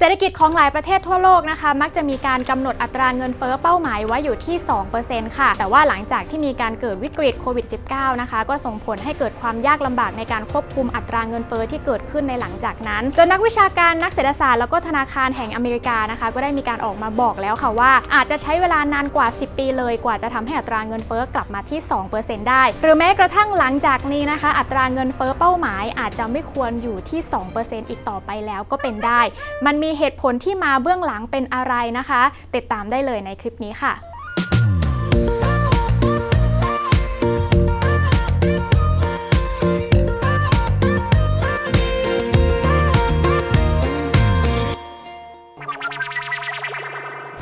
เศรษฐกิจของหลายประเทศทั่วโลกนะคะ มักจะมีการกำหนดอัตราเงินเฟ้อเป้าหมายไว้อยู่ที่ 2%ค่ะ แต่ว่าหลังจากที่มีการเกิดวิกฤตโควิด -19 นะคะ ก็ส่งผลให้เกิดความยากลำบากในการควบคุมอัตราเงินเฟ้อที่เกิดขึ้นในหลังจากนั้น จนนักวิชาการนักเศรษฐศาสตร์แล้วก็ธนาคารแห่งอเมริกานะคะ ก็ได้มีการออกมาบอกแล้วค่ะว่า อาจจะใช้เวลานานกว่า 10 ปีเลยกว่าจะทำให้อัตราเงินเฟ้อกลับมาที่ 2%ได้ หรือแม้กระทั่งหลังจากนี้นะคะ อัตราเงินเฟ้อเป้าหมายอาจจะไม่ควรอยู่ที่ 2%อีกต่อไปแล้วก็เป็นได้ มันมีีเหตุผลที่มาเบื้องหลังเป็นอะไรนะคะ ติดตามได้เลยในคลิปนี้ค่ะ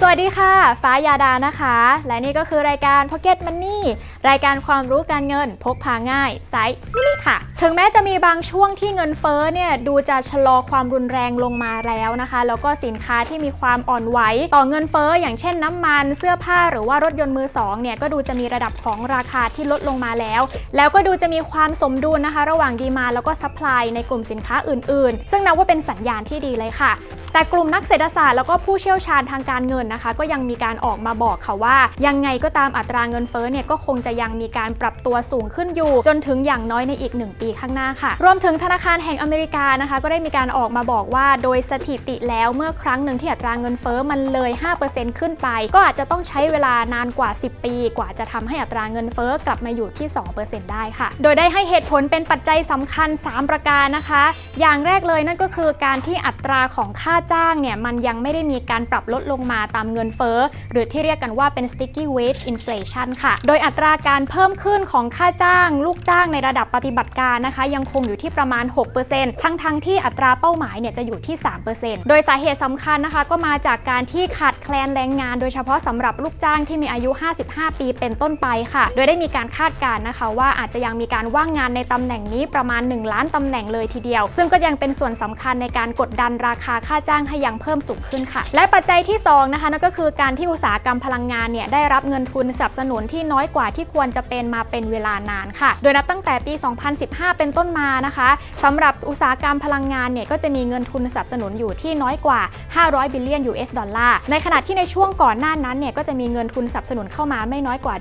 วัสดีค่ะ ฟ้ายาดานะคะ และนี่ก็คือรายการ Pocket Money รายการความรู้การเงินพกพาง่ายไซส์มินิค่ะ ถึงแม้จะมีบางช่วงที่เงินเฟ้อเนี่ยดูจะชะลอความรุนแรงลงมาแล้วนะคะ แล้วก็สินค้าที่มีความอ่อนไหวต่อเงินเฟ้ออย่างเช่นน้ำมันเสื้อผ้าหรือว่ารถยนต์มือสองเนี่ยก็ดูจะมีระดับของราคาที่ลดลงมาแล้ว แล้วก็ดูจะมีความสมดุลนะคะ ระหว่างดีมาแล้วก็ซัพพลายในกลุ่มสินค้าอื่นๆ ซึ่งนับว่าเป็นสัญญาณที่ดีเลยค่ะ แต่กลุ่มนักเศรษฐศาสตร์แล้วก็ผู้เชี่ยวชาญทางการเงินนะคะ ก็ยังมีการออกมาบอกค่ะว่า ยังไงก็ตามอัตราเงินเฟ้อเนี่ยก็คงจะยังมีการปรับตัวสูงขึ้นอยู่ จนถึงอย่างน้อยในอีก 1 ปีข้างหน้าค่ะ รวมถึงธนาคารแห่งอเมริกานะคะ ก็ได้มีการออกมาบอกว่าโดยสถิติแล้วเมื่อครั้งหนึ่งที่อัตราเงินเฟ้อมันเลย 5%ขึ้นไป ก็อาจจะต้องใช้เวลานานกว่า 10 ปี กว่าจะทำให้อัตราเงินเฟ้อกลับมาอยู่ที่ 2%ได้ค่ะ โดยได้ให้เหตุผลเป็นปัจจัยสำคัญ 3 ประการนะคะ อย่างแรกเลยนั่นก็คือการที่อัตราของค่าจ้างเนี่ยมันยังไม่ได้มีการปรับลดลงมาตามเงินเฟ้อหรือที่เรียกกันว่าเป็น sticky wage inflation ค่ะ โดยอัตราการเพิ่มขึ้นของค่าจ้าง ลูกจ้างในระดับปฏิบัติการนะคะ ยังคงอยู่ที่ประมาณ 6%ทั้งทั้งๆที่อัตราเป้าหมายเนี่ยจะอยู่ที่ 3%โดยสาเหตุสำคัญนะคะ ก็มาจากการที่ขาดแคลนแรงงาน โดยเฉพาะสำหรับลูกจ้างที่มีอายุ 55 ปีเป็นต้นไปค่ะ โดยได้มีการคาดการณ์นะคะ ว่าอาจจะยังมีการว่างงานในตำแหน่งนี้ประมาณ 1 ล้านตำแหน่งเลยทีเดียว ซึ่งก็ยังเป็นส่วนสำคัญในการกดดันราคาค่าจ้างให้ยังเพิ่มสูงขึ้นค่ะ และปัจจัยที่สองนะคะนั่นก็คือการที่อุตสาหกรรมพลังงานเนี่ยได้รับเงินทุนสนับสนุนที่น้อยกว่าที่ควรจะเป็นมาเป็นเวลานานค่ะ โดยนับตั้งแต่ปี 2015 เป็นต้นมานะคะสำหรับอุตสาหกรรมพลังงานเนี่ยก็จะมีเงินทุนสนับสนุนอยู่ที่น้อยกว่า 500 บิลเลียน US ดอลลาร์ ในขณะที่ในช่วงก่อนหน้านั้นเนี่ยก็จะมีเงินทุนสนับสนุนเข้ามาไม่น้อยกว่า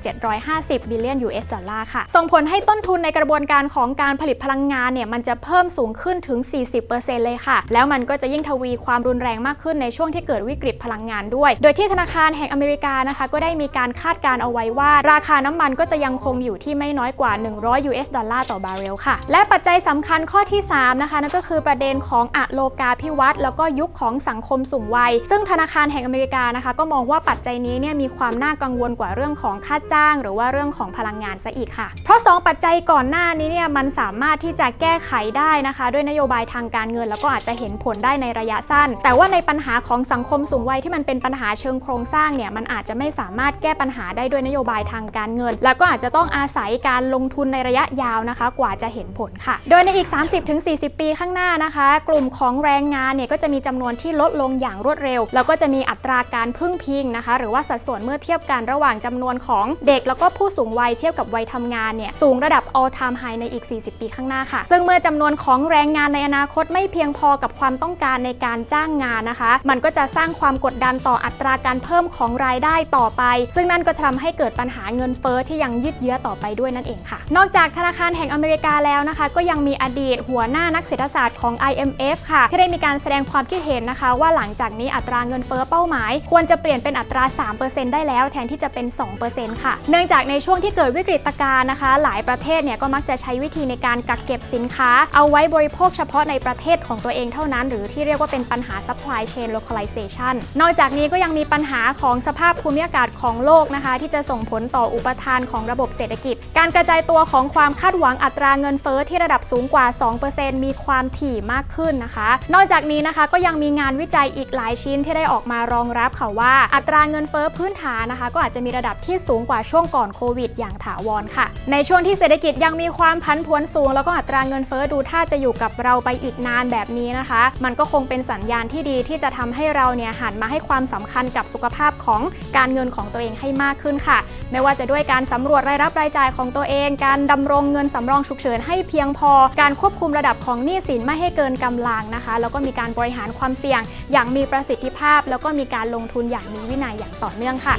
750 บิลเลียน US ดอลลาร์ค่ะ ส่งผลให้ต้นทุนในกระบวนการของการผลิตพลังงานเนี่ยมันจะเพิ่มสูงขึ้นถึง 40%เลยค่ะ แล้วมันก็จะยิ่งทวีความความรุนแรงมากขึ้นในช่วงที่เกิดวิกฤตพลังงานด้วย โดยที่ธนาคารแห่งอเมริกานะคะ ก็ได้มีการคาดการเอาไว้ว่า ราคาน้ำมันก็จะยังคงอยู่ที่ไม่น้อยกว่า 100 US ดอลลาร์ต่อบาร์เรลค่ะ และปัจจัยสำคัญข้อที่ 3 นะคะนั่นก็คือประเด็นของอะโลกาพิวัตรแล้วก็ยุคของสังคมสูงวัย ซึ่งธนาคารแห่งอเมริกานะคะ ก็มองว่าปัจจัยนี้เนี่ยมีความน่ากังวลกว่าเรื่องของค่าจ้าง หรือว่าเรื่องของพลังงานซะอีกค่ะ เพราะ 2 ปัจจัยก่อนหน้านี้เนี่ยมันสามารถที่จะแก้ไขได้นะคะ ด้วยนโยบายทางการเงิน แล้วก็อาจจะเห็นผลได้ในระยะสั้นแต่ว่าในปัญหาของสังคมสูงวัยที่มันเป็นปัญหาเชิงโครงสร้างเนี่ยมันอาจจะไม่สามารถแก้ปัญหาได้ด้วยนโยบายทางการเงิน แล้วก็อาจจะต้องอาศัยการลงทุนในระยะยาวนะคะ กว่าจะเห็นผลค่ะ โดยในอีก 30-40 ปีข้างหน้านะคะ กลุ่มของแรงงานเนี่ยก็จะมีจำนวนที่ลดลงอย่างรวดเร็ว แล้วก็จะมีอัตราการพึ่งพิงนะคะ หรือว่าสัดส่วนเมื่อเทียบกันระหว่างจำนวนของเด็กแล้วก็ผู้สูงวัยเทียบกับวัยทำงานเนี่ยสูงระดับ all time high ในอีก 40 ปีข้างหน้าค่ะ ซึ่งเมื่อจำนวนของแรงงานในอนาคตไม่เพียงพอกับความต้องการในการจ้างงานนะคะ มันก็จะสร้างความกดดันต่ออัตราการเพิ่มของรายได้ต่อไป ซึ่งนั่นก็จะทำให้เกิดปัญหาเงินเฟ้อที่ยังยืดเยื้อต่อไปด้วยนั่นเองค่ะ นอกจากธนาคารแห่งอเมริกาแล้วนะคะ ก็ยังมีอดีตหัวหน้านักเศรษฐศาสตร์ของ IMF ค่ะ ที่ได้มีการแสดงความคิดเห็นนะคะ ว่าหลังจากนี้อัตราเงินเฟ้อเป้าหมาย ควรจะเปลี่ยนเป็นอัตรา 3%ได้แล้ว แทนที่จะเป็น 2%ค่ะ เนื่องจากในช่วงที่เกิดวิกฤตการณ์นะคะ หลายประเทศเนี่ยก็มักจะใช้วิธีในการกักเก็บสินค้า เอาไว้บริโภคเฉพาะในประเทศของตัวเองเท่านั้น หรือที่เรียกว่าเป็นปัญหา supply chain localization นอกจากนี้ก็ยังมีปัญหาของสภาพภูมิอากาศของโลกนะคะ ที่จะส่งผลต่ออุปทานของระบบเศรษฐกิจ การกระจายตัวของความคาดหวังอัตราเงินเฟ้อที่ระดับสูงกว่า 2%มีความถี่มากขึ้นนะคะ นอกจากนี้นะคะก็ยังมีงานวิจัยอีกหลายชิ้นที่ได้ออกมารองรับค่ะว่า อัตราเงินเฟ้อพื้นฐานนะคะ ก็อาจจะมีระดับที่สูงกว่าช่วงก่อนโควิด อย่างถาวรค่ะ ในช่วงที่เศรษฐกิจยังมีความพันผวนสูง แล้วก็อัตราเงินเฟ้อดูท่าจะอยู่กับเราไปอีกนานแบบนี้นะคะ มันก็คงเป็นสัญญญาณที่ดีที่จะทำให้เราเนี่ยหันมาให้ความสำคัญกับสุขภาพของการเงินของตัวเองให้มากขึ้นค่ะ ไม่ว่าจะด้วยการสำรวจรายรับรายจ่ายของตัวเอง การดำรงเงินสำรองฉุกเฉินให้เพียงพอ การควบคุมระดับของหนี้สินไม่ให้เกินกำลังนะคะ แล้วก็มีการบริหารความเสี่ยง อย่างมีประสิทธิภาพ แล้วก็มีการลงทุนอย่างมีวินัยอย่างต่อเนื่องค่ะ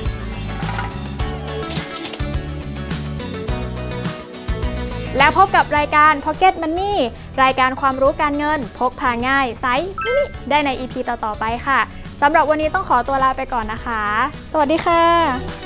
แล้วพบกับรายการ Pocket Money รายการความรู้การเงิน พกพาง่ายไซส์มินิได้ใน EP ต่อ ๆ ไปค่ะ สำหรับวันนี้ต้องขอตัวลาไปก่อนนะคะ สวัสดีค่ะ